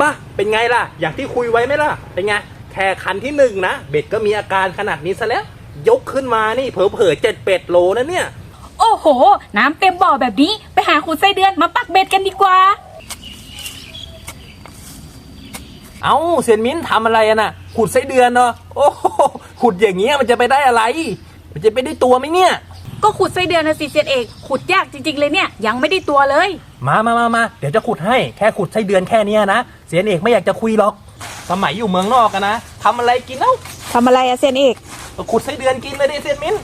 บ้าเป็นไงล่ะ อย่างที่คุยไว้ไหมล่ะ เป็นไง แค่คันที่หนึ่งนะ เบ็ดก็มีอาการขนาดนี้ซะแล้ว ยกขึ้นมานี่เผลอๆเจ็ดเป็ดโลนะเนี่ย โอ้โห น้ำเต็มบ่อแบบนี้ไปหาขุดไส้เดือนมาปักเบ็ดกันดีกว่า เอ้าเซียนมิ้นทำอะไรอะน่ะ ขุดไส้เดือนเนาะโอ้โหขุดอย่างเงี้ยมันจะไปได้อะไร มันจะไปได้ตัวไหมเนี่ย ก็ขุดไส้เดือนนะสิเซียนเอก ขุดยากจริงๆเลยเนี่ย ยังไม่ได้ตัวเลย มามามามาเดี๋ยวจะขุดให้แค่ขุดไส้เดือนแค่เนี้ยนะเซียนเอกไม่อยากจะคุยหรอก สมัยอยู่เมืองนอกกันนะทำอะไรกินเอ้าทำอะไรอะเซียนเอกก็ขุดไส้เดือนกินเลยดิเซียนมิ้น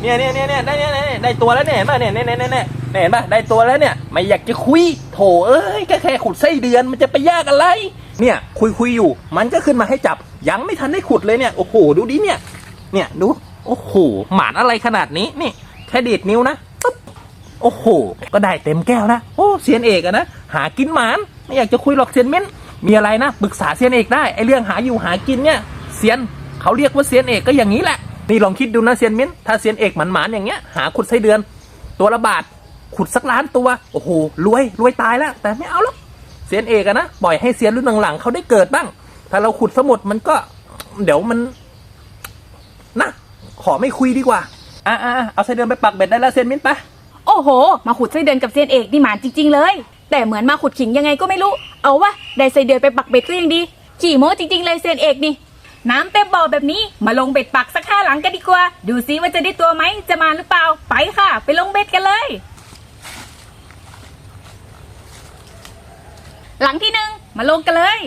เนี่ยเนี่ยเนี่ยเนี่ยได้เนี่ยเนี่ยได้ตัวแล้วเนี่ยเห็นป่ะเนี่ยเนี่ยเนี่ยเนี่ยเนี่ยเห็นป่ะได้ตัวแล้วเนี่ยไม่อยากจะคุยโถเอ้ยแค่แค่ขุดไส้เดือนมันจะไปยากอะไร เนี่ยคุยคุยอยู่ มันก็ขึ้นมาให้จับยังไม่ทันได้ขุดเลยเนี่ยโอ้โหดูดิเนี่ยเนี่ยดูโอ้โหหมานอะไรขนาดนี้นี่แค่ดีดนิ้วนะปึ๊บ โอ้โห ก็ได้เต็มแก้วนะ โอ้เซียนเอกอะนะ หากินหมาน ไม่อยากจะคุยหรอกเซียนเม้น มีอะไรนะปรึกษาเซียนเอกได้ไอเรื่องหาอยู่หากินเนี่ยเซียนเขาเรียกว่าเซียนเอกก็อย่างนี้แหละ นี่ลองคิดดูนะเซียนเม้น ถ้าเซียนเอกหมานๆอย่างเงี้ยหาขุดไส้เดือน ตัวละบาทขุดสักล้านตัว โอ้โหรวยรวยตายแล้ว แต่ไม่เอาหรอกเซียนเอกอะนะปล่อยให้เซียนรุ่นหลังๆเขาได้เกิดบ้าง ถ้าเราขุดสมุดมันก็ เดี๋ยวมันนะขอไม่คุยดีกว่าอะอะอะเอาไส้เดือนไปปักเบ็ดได้แล้วเซียนมิ้นไป โอ้โห มาขุดไส้เดือนกับเซียนเอกนี่หมานจริง ๆ เลย แต่เหมือนมาขุดขิงยังไงก็ไม่รู้ เอาวะได้ไส้เดือนไปปักเบ็ดก็ยังดี ขี่โม้จริง ๆ เลยเซียนเอกนี่ น้ำเต็มบ่อแบบนี้มาลงเบ็ดปักสักห้าหลังกันดีกว่า ดูซิว่าจะได้ตัวไหมจะมาหรือเปล่า ไปค่ะ ไปลงเบ็ดกันเลย หลังที่หนึ่งมาลงกันเลย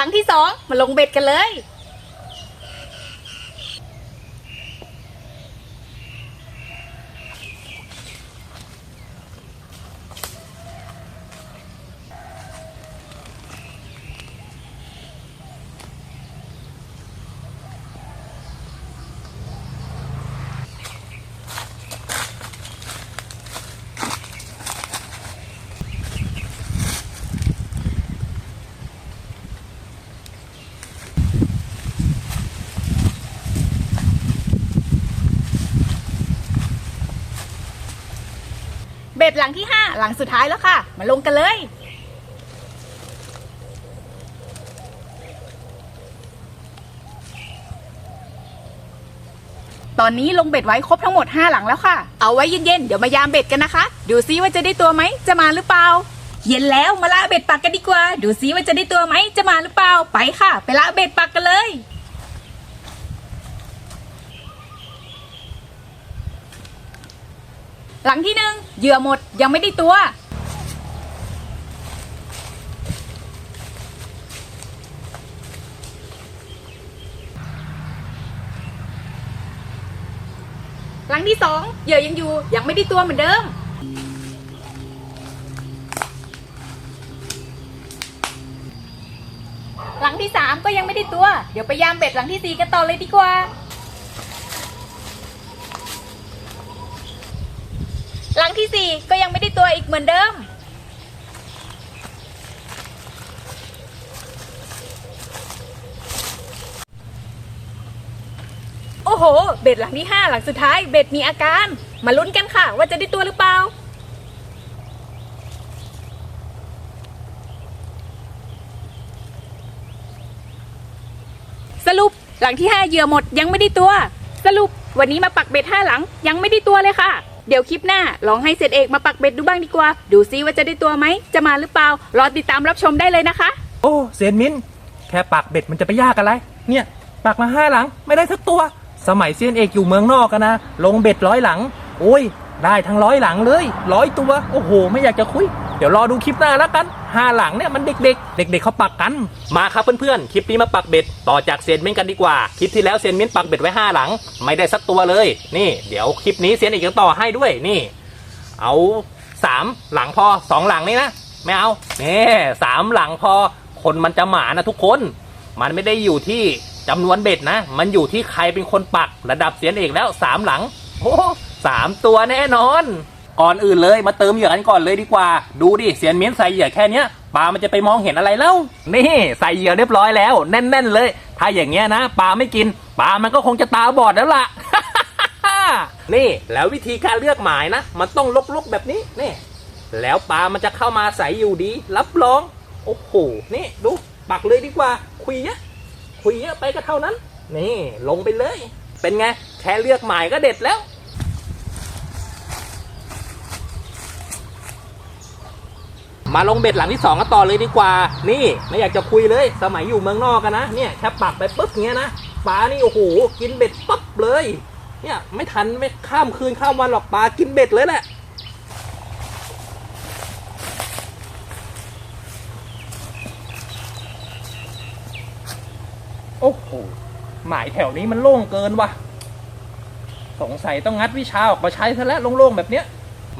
หลังที่สองมาลงเบ็ดกันเลย เบ็ดหลังที่ห้าหลังสุดท้ายแล้วค่ะ มาลงกันเลย ตอนนี้ลงเบ็ดไว้ครบทั้งหมด 5 หลังแล้วค่ะ เอาไว้เย็นๆ เดี๋ยวมายามเบ็ดกันนะคะ ดูซิว่าจะได้ตัวไหม จะมาหรือเปล่า เย็นแล้วมาละเบ็ดปักกันดีกว่า ดูซิว่าจะได้ตัวไหม จะมาหรือเปล่า ไปค่ะ ไปละเบ็ดปักกันเลย หลังที่หนึ่งเหยื่อหมดยังไม่ได้ตัว หลังที่สองเหยื่อยังอยู่ยังไม่ได้ตัวเหมือนเดิมหลังที่สามก็ยังไม่ได้ตัว เดี๋ยวไปยามเบ็ดหลังที่สี่กันต่อเลยดีกว่า หลัง ที่สี่ก็ยังไม่ได้ตัวอีกเหมือนเดิม โอ้โห เบ็ดหลังที่ห้าหลังสุดท้าย เบ็ดมีอาการ มาลุ้นกันค่ะ ว่าจะได้ตัวหรือเปล่า สรุปหลังที่ห้าเหยื่อหมดยังไม่ได้ตัว สรุปวันนี้มาปักเบ็ดห้าหลังยังไม่ได้ตัวเลยค่ะ เดี๋ยวคลิปหน้าลองให้เศษเอกมาปักเบ็ดดูบ้างดีกว่า ดูซิว่าจะได้ตัวไหม จะมาหรือเปล่า รอติดตามรับชมได้เลยนะคะ โอ้เซียนมินแค่ปักเบ็ดมันจะไปยากอะไร เนี่ยปักมาห้าหลังไม่ได้สักตัว สมัยเซียนเอกอยู่เมืองนอกกันนะ ลงเบ็ดร้อยหลัง โอ้ย ได้ทั้งร้อยหลังเลยร้อยตัว โอ้โห ไม่อยากจะคุย เดี๋ยวรอดูคลิปหน้าแล้วกันห้าหลังเนี่ยมันเด็กๆ เด็ก ๆเขาปักกัน มาครับเพื่อนๆ คลิปนี้มาปักเบ็ด ต่อจากเซียนมินกันดีกว่า คลิปที่แล้วเซียนมินปักเบ็ดไว้ห้าหลัง ไม่ได้สักตัวเลย นี่ เดี๋ยวคลิปนี้เซียนเอกจะต่อให้ด้วยนี่ เอาสามหลังพอสองหลังนี่นะไม่เอาเนี่สามหลังพอคนมันจะหมานะทุกคน มันไม่ได้อยู่ที่จำนวนเบ็ดนะ มันอยู่ที่ใครเป็นคนปักระดับเสียนเอกแล้วสามหลังโอ้สามตัวแน่นอน ก่อนอื่นเลยมาเติมเหยื่อกันก่อนเลยดีกว่า ดูดิเสียนเม้นใส่เหยื่อแค่เนี้ยปลามันจะไปมองเห็นอะไรเล่านี่ใส่เหยื่อเรียบร้อยแล้วแน่น ๆ เลย ถ้าอย่างเงี้ยนะปลาไม่กินปลามันก็คงจะตาบอดแล้วล่ะ นี่แล้ววิธีการเลือกหมายนะ มันต้องลกๆแบบนี้นี่ แล้วปลามันจะเข้ามาใส่อยู่ดี รับรองโอ้โหนี่ดูปักเลยดีกว่า คุยเยอะคุยเยอะไปก็เท่านั้น นี่ลงไปเลย เป็นไงแค่เลือกหมายก็เด็ดแล้ว มาลงเบ็ดหลังที่สองกันต่อเลยดีกว่า นี่ไม่อยากจะคุยเลย สมัยอยู่เมืองนอกกันนะ เนี่ยแค่ปักไปปุ๊บเงี้ยนะปลานี่โอ้โหกินเบ็ดปั๊บเลย เนี่ยไม่ทันไม่ข้ามคืนข้ามวันหรอกปลากินเบ็ดเลยแหละโอ้โหหมายแถวนี้มันโล่งเกินว่ะ สงสัยต้องงัดวิชาออกมาใช้ซะแล้วโล่งๆแบบเนี้ย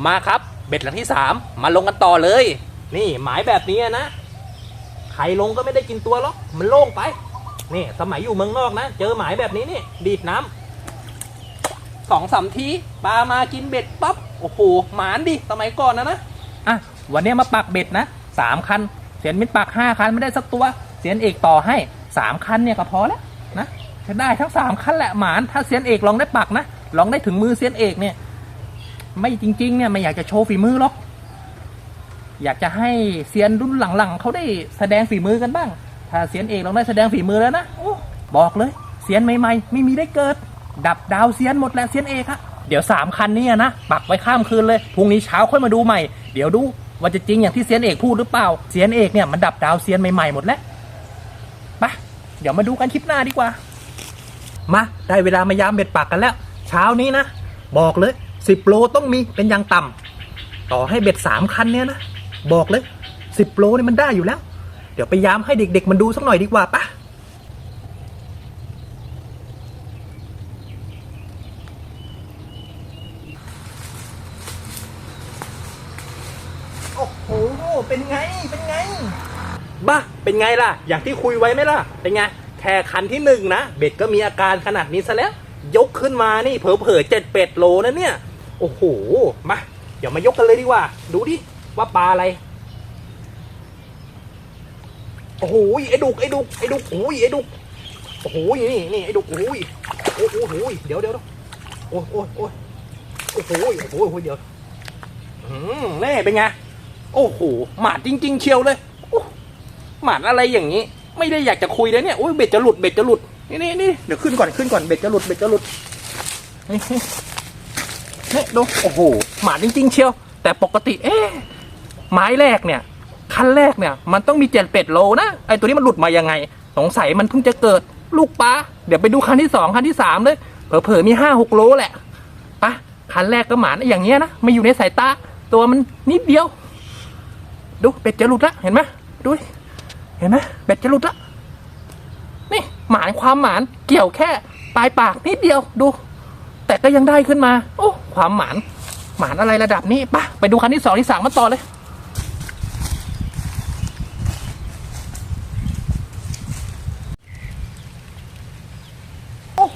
มาครับ เบ็ดหลังที่สามมาลงกันต่อเลย นี่หมายแบบนี้นะใครลงก็ไม่ได้กินตัวหรอกมันโล่งไปนี่สมัยอยู่เมืองนอกนะ เจอหมายแบบนี้นี่ดีดน้ำสองสามทีปลามากินเบ็ดปั๊บโอ้โหหมานดิสมัยก่อนนะนะอะวันนี้มาปักเบ็ดนะสามคันเสียนมิตรปักห้าคันไม่ได้สักตัว เสียนเอกต่อให้สามคันเนี่ยก็พอแล้วนะจะได้ทั้งสามคันแหละหมานถ้าเสียนเอกลองได้ปักนะลองได้ถึงมือเสียนเอกเนี่ย ไม่จริงๆเนี่ยไม่อยากจะโชว์ฝีมือหรอก อยากจะให้เซียนรุ่นหลังๆเขาได้แสดงฝีมือกันบ้าง ถ้าเซียนเอกลองได้แสดงฝีมือแล้วนะโอ้บอกเลยเซียนใหม่ๆ ไม่มีได้เกิด ดับดาวเซียนหมดแล้วเซียนเอกอะเดี๋ยวสามคันนี้นะปักไว้ข้ามคืนเลยพรุ่งนี้เช้าค่อยมาดูใหม่ เดี๋ยวดูว่าจะจริงอย่างที่เซียนเอกพูดหรือเปล่าเซียนเอกเนี่ยมันดับดาวเซียนใหม่ๆหมดแล้วไปเดี๋ยวมาดูกันคลิปหน้าดีกว่า มาได้เวลามายามเบ็ดปักกันแล้ว เช้านี้นะ บอกเลยสิบโลต้องมีเป็นอย่างต่ำต่อให้เบ็ดสามคันเนี่ยนะ บอกเลยสิบโลนี่มันได้อยู่แล้ว เดี๋ยวไปยามให้เด็ก ๆ มันดูสักหน่อยดีกว่าปะโอ้โห เป็นไง เป็นไง บ้าเป็นไงล่ะ อย่างที่คุยไว้ไหมล่ะ เป็นไง แค่คันที่หนึ่งนะ เบ็ดก็มีอาการขนาดนี้ซะแล้ว ยกขึ้นมานี่เผลอๆเจ็ดเป็ดโลนะเนี่ย โอ้โห มา เดี๋ยวมายกกันเลยดีกว่า ดูดิ ว่าปลาอะไร โอ้โหไอ้ดุกไอ้ดุกไอ้ดุกโอ้ยไอ้ดุกโอ้โหนี่นี่ไอ้ดุกโอ้ยโอ้โหโอ้โหเดี๋ยวเดี๋ยวเดี๋ยวโอ้ยโอ้ยโอ้ยโอ้โหโอ้โหโอ้โหเดี๋ยวอืมแน่เป็นไงโอ้โหหมาดจริง ๆ เชียวเลยหมาดอะไรอย่างนี้ ไม่ได้อยากจะคุยเลยเนี่ยโอ้ยเบ็ดจะหลุดเบ็ดจะหลุดนี่นี่นี่เดี๋ยวขึ้นก่อนขึ้นก่อนเบ็ดจะหลุดเบ็ดจะหลุดนี่นี่ดูโอ้โหหมาดจริง ๆ เชียว แต่ปกติ เอ๊ะ ไม้แรกเนี่ยคันแรกเนี่ยมันต้องมีเจ็ดเป็ดโลนะไอตัวนี้มันหลุดมายังไง สงสัยมันเพิ่งจะเกิดลูกปลาเดี๋ยวไปดูคันที่สองคันที่สามเลยเผลอๆมีห้าหกโลแหละปะคันแรกก็หมานอย่างเงี้ยนะไม่อยู่ในสายตาตัวมันนิดเดียว ดูเป็ดจะหลุดละเห็นไหมดูเห็นไหมเป็ดจะหลุดละนี่หมานความหมานเกี่ยวแค่ปลายปากนิดเดียวดู แต่ก็ยังได้ขึ้นมา โอ้ความหมานหมานอะไรระดับนี้ปะไปดูคันที่สองที่สามมาต่อเลย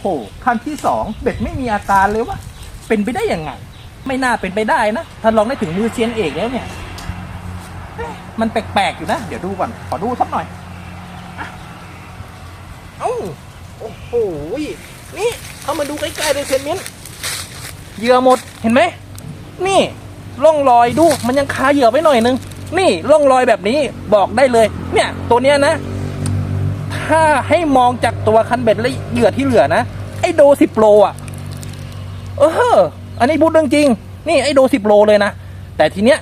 โอ้โหคันที่สองเบ็ดไม่มีอาการเลยวะเป็นไปได้ยังไง ไม่น่าเป็นไปได้นะถ้าลองได้ถึงมือเชียนเอกแล้วเนี่ยเอ๊ะมันแปลกๆอยู่นะ เดี๋ยวดูก่อน ขอดูสักหน่อยอะเอ้าโอ้โหนี่เข้ามาดูใกล้ๆเลยเซนมินเหยื่อหมดเห็นไหม นี่ร่องรอยดูมันยังคาเหยื่อไว้หน่อยนึง นี่ร่องรอยแบบนี้บอกได้เลย เนี่ย ตัวเนี้ยนะ ถ้าให้มองจากตัวคันเบ็ดและเหยื่อที่เหลือนะ ไอโดสิบโลอะ เออ อันนี้พูดเรื่องจริง นี่ไอโดสิบโลเลยนะ แต่ทีเนี้ย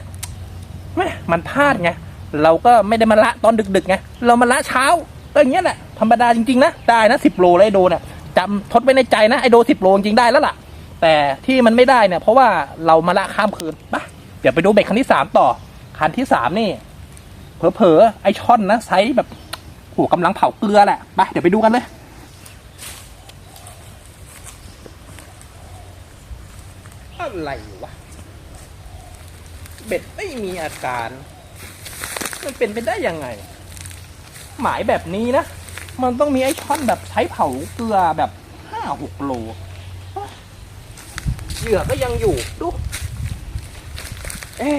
แม่มันพลาดไง เราก็ไม่ได้มาละตอนดึกๆไง เรามาละเช้าก็อย่างเงี้ยแหละ ธรรมดาจริงๆนะ ได้นะสิบโลไอโดเนี่ยจำทดไว้ในใจนะไอโดสิบโลจริงได้แล้วล่ะ แต่ที่มันไม่ได้เนี่ยเพราะว่าเรามาละข้ามคืนปะเดี๋ยวไปดูเบ็ดคันที่สามต่อ คันที่สามนี่ เผลอๆไอช่อนนะไซส์แบบ โหกำลังเผาเกลือแหละไปเดี๋ยวไปดูกันเลยอะไรวะ เบ็ดไม่มีอาการ มันเป็นไปได้ยังไง หมายแบบนี้นะ มันต้องมีไอ้ช่อนแบบใช้เผาเกลือแบบห้าหกโลเหยื่อก็ยังอยู่ดู เอ๊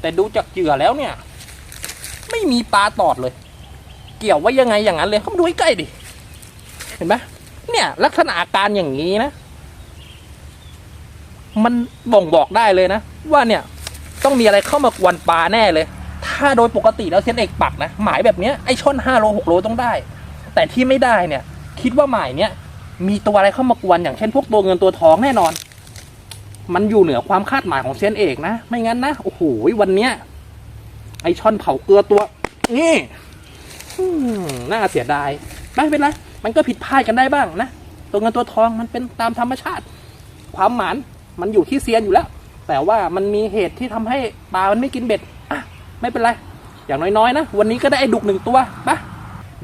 แต่ดูจากเหยื่อแล้วเนี่ย ไม่มีปลาตอดเลย เกี่ยวว่ายังไงอย่างนั้นเลยเขาดูใใกล้ดิ เห็นไหมเนี่ย ลักษณะอาการอย่างนี้นะ มันบ่งบอกได้เลยนะ ว่าเนี่ย ต้องมีอะไรเข้ามากวนปลาแน่เลย ถ้าโดยปกติแล้วเซนเอกปักนะหมายแบบเนี้ยไอช่อนห้าโลหกโลต้องได้ แต่ที่ไม่ได้เนี่ย คิดว่าหมายเนี้ยมีตัวอะไรเข้ามากวนอย่างเช่นพวกตัวเงินตัวทองแน่นอน มันอยู่เหนือความคาดหมายของเซียนเอกนะ ไม่งั้นนะ โอ้โหวันเนี้ยไอช่อนเผาเกลือตัว นี่ น่าเสียดายไม่เป็นไรมันก็ผิดพลาดกันได้บ้างนะตัวเงินตัวทองมันเป็นตามธรรมชาติ ความหมานมันอยู่ที่เซียนอยู่แล้ว แต่ว่ามันมีเหตุที่ทำให้ปลามันไม่กินเบ็ดอะไม่เป็นไรอย่างน้อยๆนะวันนี้ก็ได้ไอ้ดุกหนึ่งตัวปะ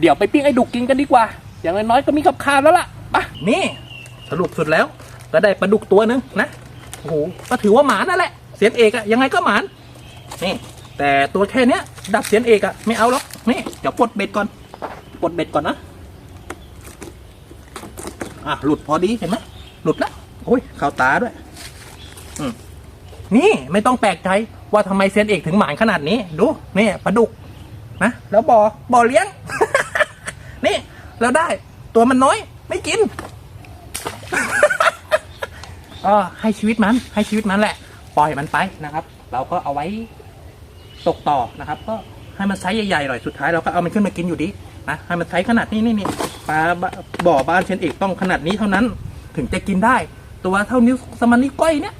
เดี๋ยวไปปิ้งไอ้ดุกกินกันดีกว่า อย่างน้อยๆก็มีกับข้าวแล้วล่ะปะนี่สรุปสุดแล้วก็ได้ปลาดุกตัวหนึ่งนะโอ้โหก็ถือว่าหมานั่นแหละเสียนเอกอะยังไงก็หมานนี่ แต่ตัวแค่เนี้ย ดับเสียนเอกอะไม่เอาหรอกนี่เดี๋ยวปลดเบ็ดก่อนปลดเบ็ดก่อนนะอะหลุดพอดีเห็นไหมหลุดล้วโอ้ยข้าตาด้วยอืมนี่ไม่ต้องแปลกใจว่าทำไมเซียนเอกถึงหมานขนาดนี้ ดูนี่ปลาดุกนะแล้วบ่อบ่อเลี้ยง นี่เราได้ตัวมันน้อย ไม่กินก็ให้ชีวิตมัน ให้ชีวิตมันแหละ ปล่อยมันไปนะครับ เราก็เอาไว้ ตกต่อนะครับ ก็ให้มันไซส์ใหญ่ๆหน่อยสุดท้ายเราก็เอามันขึ้นมากินอยู่ดีนะให้มันไซส์ขนาดนี้นี่นี่ปลาบ่อบ้านเชนเอกต้องขนาดนี้เท่านั้นถึงจะกินได้ ตัวเท่านิ้วสมันนิ้วก้อยเนี่ย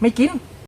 ไม่กิน